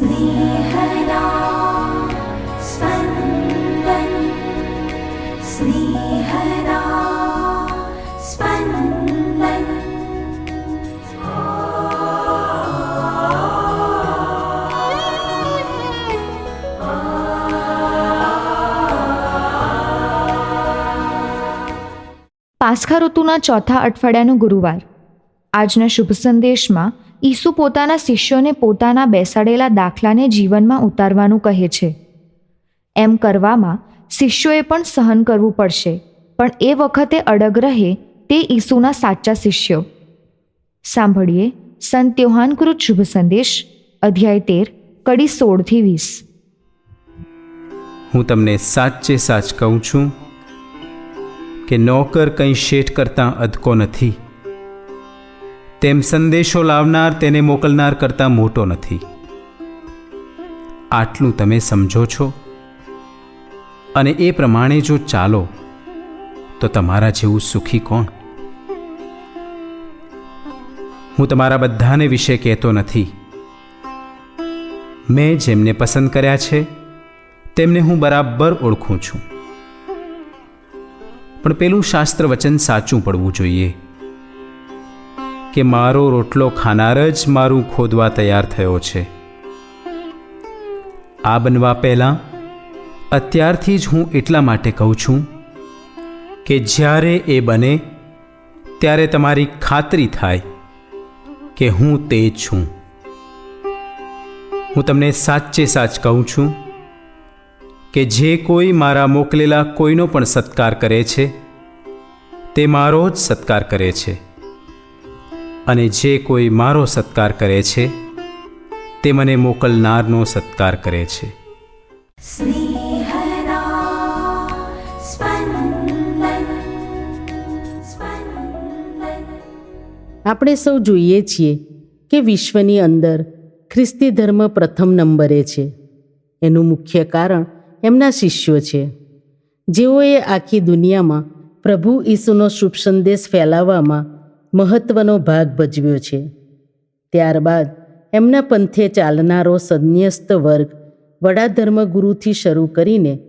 स्नेहदा स्पन्दन् स्नेहदा स्पन्दन् પાસખા ઋતુના ચોથા અઠવાડિયાનો ગુરુવાર આજના શુભ સંદેશમાં ઈસુ પોતાના શિષ્યોને પોતાના બેસાડેલા દાખલાને જીવનમાં ઉતારવાનું કહે છે. એમ કરવામાં શિષ્યોએ પણ સહન કરવું પડશે, પણ એ વખતે અડગ રહે તે ઈસુના સાચા શિષ્યો. સાંભળીએ સંત યોહાનકૃત શુભ સંદેશ, અધ્યાય તેર, કડી સોળથી વીસ. હું તમને સાચે સાચ કહું છું કે નોકર કંઈ શેઠ કરતાં અદકો નથી. તેમ સંદેશો લાવનાર તેને મોકલનાર કરતાં મોટો નથી. આટલું તમે સમજો છો? અને એ પ્રમાણે જો ચાલો, તો તમારા જેવું સુખી કોણ? હું તમારા બધાને વિશે કહેતો નથી. મેં જેમને પસંદ કર્યા છે, તેમને હું બરાબર ઓળખું છું. પણ પેલું શાસ્ત્ર વચન સાચું પડવું જોઈએ. કે મારો રોટલો ખાનાર જ મારું ખોદવા તૈયાર થયો છે. આ બનવા પહેલાં અત્યારથી જ હું એટલા માટે કહું છું કે જ્યારે એ બને ત્યારે તમારી ખાતરી થાય કે હું તે જ છું. હું તમને સાચે સાચ કહું છું કે જે કોઈ મારા મોકલેલા કોઈનો પણ સત્કાર કરે છે, તે મારો જ સત્કાર કરે છે. અને જે કોઈ મારો સત્કાર કરે છે તે મને મોકલનારનો સત્કાર કરે છે. આપણે સૌ જોઈએ છીએ કે વિશ્વની અંદર ખ્રિસ્તી ધર્મ પ્રથમ નંબરે છે. એનું મુખ્ય કારણ એમના શિષ્યો છે. જેઓએ આખી દુનિયામાં પ્રભુ ઈસુનો શુભ સંદેશ ફેલાવવામાં મહત્ત્વનો ભાગ ભજવ્યો છે. ત્યારબાદ એમના પંથે ચાલનારો સંન્યસ્ત વર્ગ વડા ધર્મગુરુથી શરૂ કરીને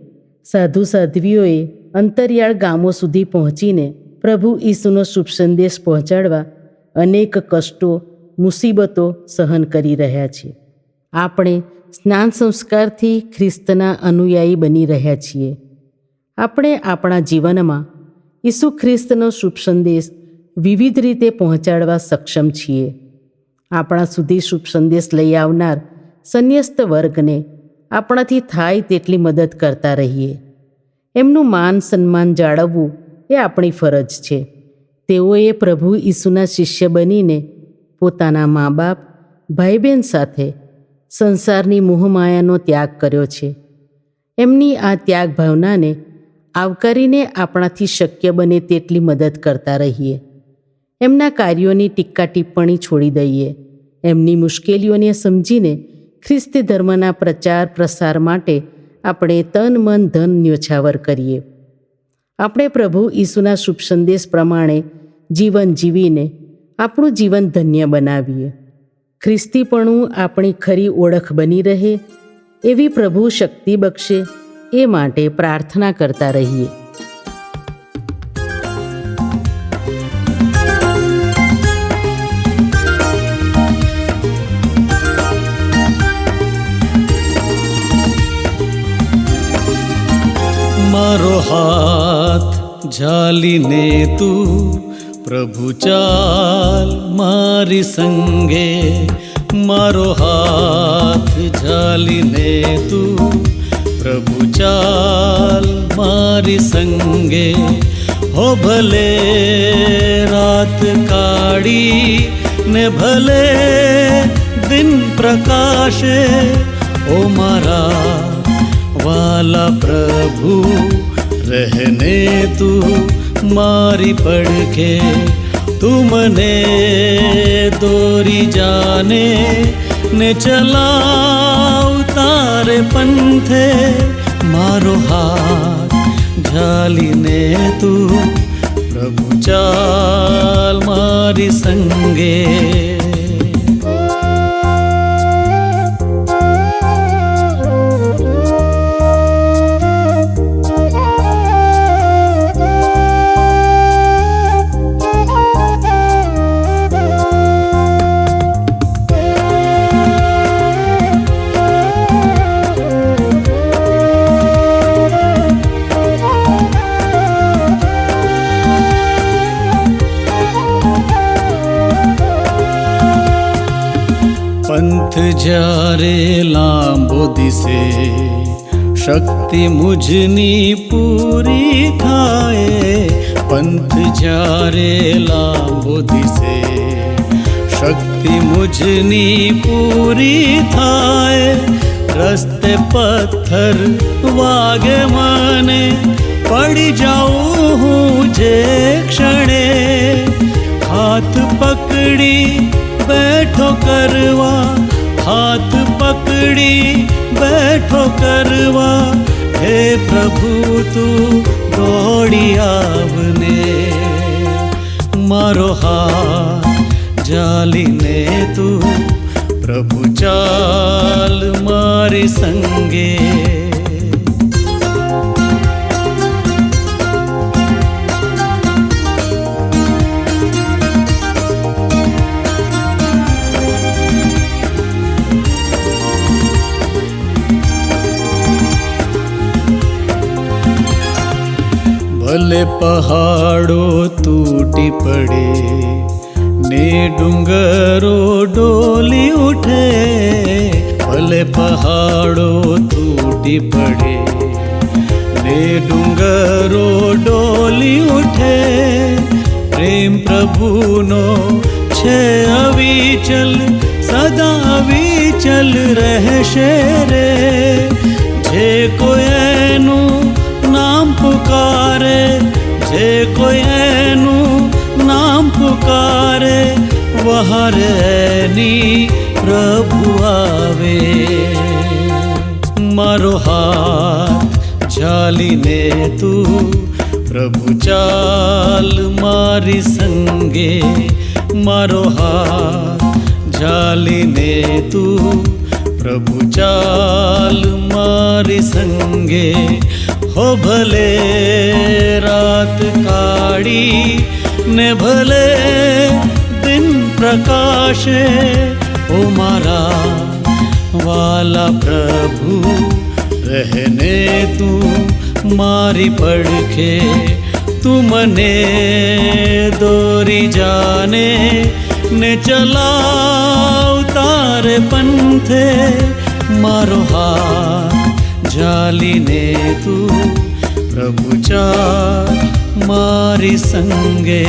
સાધુ સાધ્વીઓએ અંતરિયાળ ગામો સુધી પહોંચીને પ્રભુ ઈસુનો શુભ સંદેશ પહોંચાડવા અનેક કષ્ટો, મુસીબતો સહન કરી રહ્યા છે આપણે સ્નાન સંસ્કારથી ખ્રિસ્તના અનુયાયી બની રહ્યા છીએ. આપણે આપણા જીવનમાં ઈસુ ખ્રિસ્તનો શુભ સંદેશ વિવિધ રીતે પહોંચાડવા સક્ષમ છીએ. આપણા સુધી શુભ સંદેશ લઈ આવનાર સંન્યસ્ત વર્ગને આપણાથી થાય તેટલી મદદ કરતા રહીએ. એમનું માન સન્માન જાળવવું એ આપણી ફરજ છે. તેઓએ પ્રભુ ઈસુના શિષ્ય બનીને પોતાના મા બાપ ભાઈ બહેન સાથે સંસારની મોહમાયાનો ત્યાગ કર્યો છે. એમની આ ત્યાગ ભાવનાને આવકારીને આપણાથી શક્ય બને તેટલી મદદ કરતા રહીએ. એમના કાર્યોની ટીક્કા ટિપ્પણી છોડી દઈએ. એમની મુશ્કેલીઓને સમજીને ખ્રિસ્તી ધર્મના પ્રચાર પ્રસાર માટે આપણે તન મન ધન ન્યોછાવર કરીએ. આપણે પ્રભુ ઈસુના શુભ સંદેશ પ્રમાણે જીવન જીવીને આપણું જીવન ધન્ય બનાવીએ. ખ્રિસ્તીપણું આપણી ખરી ઓળખ બની રહે, એવી પ્રભુ શક્તિ બક્ષે એ માટે પ્રાર્થના કરતા રહીએ. હાથ ઝાલીને તું પ્રભુ ચાલ મારી સંગે મારો હાથ ઝાલીને તું પ્રભુ ચાલ મારી સંગે હો ભલે રાત કાઢી ને ભલે દિન પ્રકાશે ઓ મારા तू मारी રહેને તું મારી પડખે તું મને દોરી જાને ને ચલાવ તારે પંથે મારો હાથ ઝાલીને તું પ્રભુ ચાલ પંથ જ્યારે લાંબો દિશે, શક્તિ મુજની પૂરી થાય. પંથ જ્યારે લાંબો દિશે, શક્તિ મુજની પૂરી થાય. રસ્તે પથ્થર વાગે મને, પડી જાઉં હું જે ક્ષણે. હાથ પકડી બેઠો કરવા હાથ પકડી બેઠો કરવા હે પ્રભુ તું દોડી આવને મારો હાથ જાલીને તું પ્રભુ ચાલ મારી સંગે ભલે પહાડો તૂટી પડે, ને ડુંગરો ડોલી ઉઠે, ભલે પહાડો તૂટી પડે, ને ડુંગરો ડોલી ઉઠે, પ્રેમ પ્રભુનો છે અવિચલ, સદા અવિચલ રહેશે રે, જે કોઈનું પુકારે, જે કોઈ એનું નામ પુકારે વહારેની પ્રભુ આવે. મારો હાથ ચાલીને તું પ્રભુ ચાલ મારી સંગે. મારો હાથ ઝાલીને તું પ્રભુ ચાલ મારી સંગે. હો ભલે રાત કાળી ને ભલે દિન પ્રકાશે ઓ મારા વાલા પ્રભુ રહેને તું મારી પડખે તું મને દોરી જાને ને ચલાવ તારે પંથે મારો હાથ જાલીને તું પ્રભુ ચાલ મારી સંગે